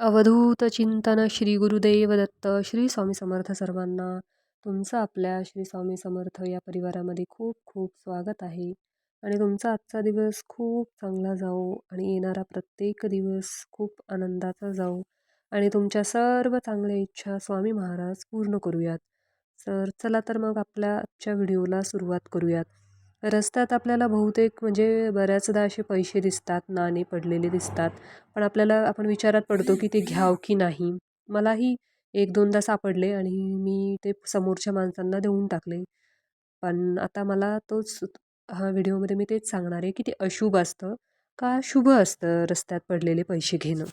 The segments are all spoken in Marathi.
अवधूत चिंतन श्री गुरुदेव दत्त श्री स्वामी समर्थ सर्वांना तुमचं आपल्या श्री स्वामी समर्थ या परिवारामध्ये खूप खूप स्वागत आहे. आणि तुमचा आजचा दिवस खूप चांगला जाऊ आणि येणारा प्रत्येक दिवस खूप आनंदाचा जाऊ आणि तुमच्या सर्व चांगल्या इच्छा स्वामी महाराज पूर्ण करूयात. तर चला तर मग आपल्या आजच्या व्हिडिओला सुरुवात करूयात. रस्त्यात आपल्याला बहुतेक म्हणजे बऱ्याचदा असे पैसे दिसतात नाणे पडलेले दिसतात. पण आपल्याला आपण विचारात पडतो की ते घ्याव की नाही? मलाही एक दोनदा सापडले आणि मी ते समोरच्या माणसांना देऊन टाकले. पण आता मला तोच हा व्हिडिओमध्ये मी तेच सांगणार आहे की ते अशुभ असतं का शुभ असतं रस्त्यात पडलेले पैसे घेणं?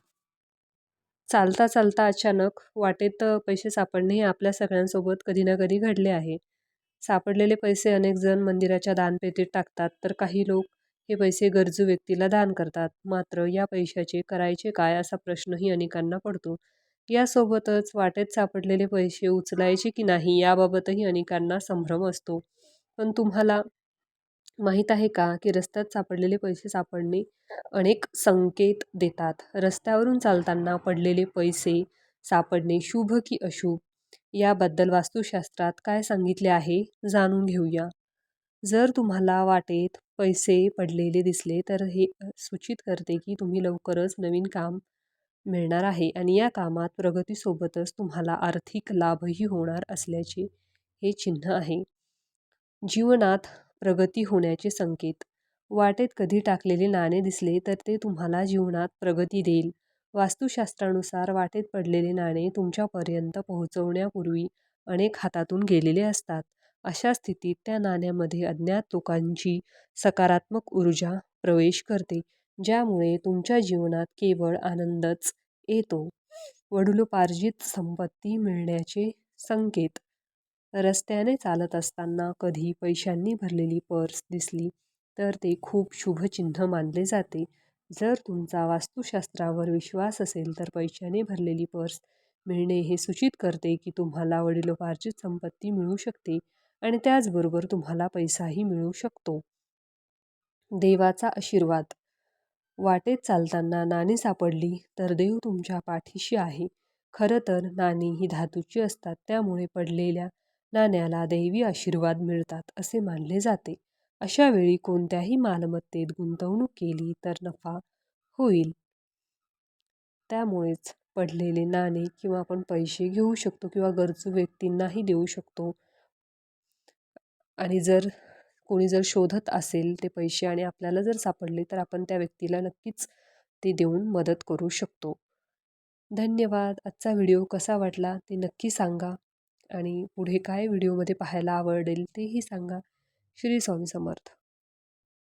चालता चालता अचानक वाटेत पैसे सापडणे हे आपल्या सगळ्यांसोबत कधी ना कधी घडले आहे. सापडलेले पैसे अनेक जण मंदिराच्या दानपेटीत टाकतात तर काही लोक हे पैसे गरजू व्यक्तीला दान करतात. मात्र या पैशाचे करायचे काय असा प्रश्नही अनेकांना पडतो. यासोबतच वाटेत सापडलेले पैसे उचलायचे की नाही याबाबतही अनेकांना संभ्रम असतो. पण तुम्हाला माहीत आहे का की रस्त्यात सापडलेले पैसे सापडणे अनेक संकेत देतात. रस्त्यावरून चालताना पडलेले पैसे सापडणे शुभ की अशुभ? याबद्दल वास्तुशास्त्रात काय सांगितले आहे जाणून घेऊया. जर तुम्हाला वाटेत पैसे पडलेले दिसले तर हे सूचित करते की तुम्ही लवकरच नवीन काम मिळणार आहे आणि या कामात प्रगतीसोबतच तुम्हाला आर्थिक लाभही होणार असल्याचे हे चिन्ह आहे. जीवनात प्रगती होण्याचे संकेत. वाटेत कधी टाकलेले नाणे दिसले तर ते तुम्हाला जीवनात प्रगती देईल. वास्तुशास्त्रानुसार वाटेत पडलेले नाणे तुमच्यापर्यंत पोहोचवण्यापूर्वी अनेक हातातून गेलेले असतात. अशा स्थितीत त्या नाण्यामध्ये अज्ञात लोकांची सकारात्मक ऊर्जा प्रवेश करते ज्यामुळे तुमच्या जीवनात केवळ आनंदच येतो. वडिलोपार्जित संपत्ती मिळण्याचे संकेत. रस्त्याने चालत असताना कधी पैशांनी भरलेली पर्स दिसली तर ते खूप शुभचिन्ह मानले जाते. जर तुमचा वास्तुशास्त्रावर विश्वास असेल तर पैशाने भरलेली पर्स मिळणे हे सूचित करते की तुम्हाला वडिलोपार्जित संपत्ती मिळू शकते आणि त्याचबरोबर तुम्हाला पैसाही मिळू शकतो. देवाचा आशीर्वाद. वाटेत चालताना नाणी सापडली तर देव तुमच्या पाठीशी आहे. खरं तर नाणी ही धातूची असतात त्यामुळे पडलेल्या नाण्याला दैवी आशीर्वाद मिळतात असे मानले जाते. अशा वेळी कोणत्याही मालमत्तेत गुंतवणूक केली तर नफा होईल. त्यामुळेच पडलेले नाणे किंवा आपण पैसे घेऊ शकतो किंवा गरजू व्यक्तींनाही देऊ शकतो. आणि जर कोणी जर शोधत असेल ते पैसे आणि आपल्याला जर सापडले तर आपण त्या व्यक्तीला नक्कीच ते देऊन मदत करू शकतो. धन्यवाद. आजचा व्हिडिओ कसा वाटला ते नक्की सांगा आणि पुढे काय व्हिडिओमध्ये पाहायला आवडेल तेही सांगा. श्री स्वामी समर्थ.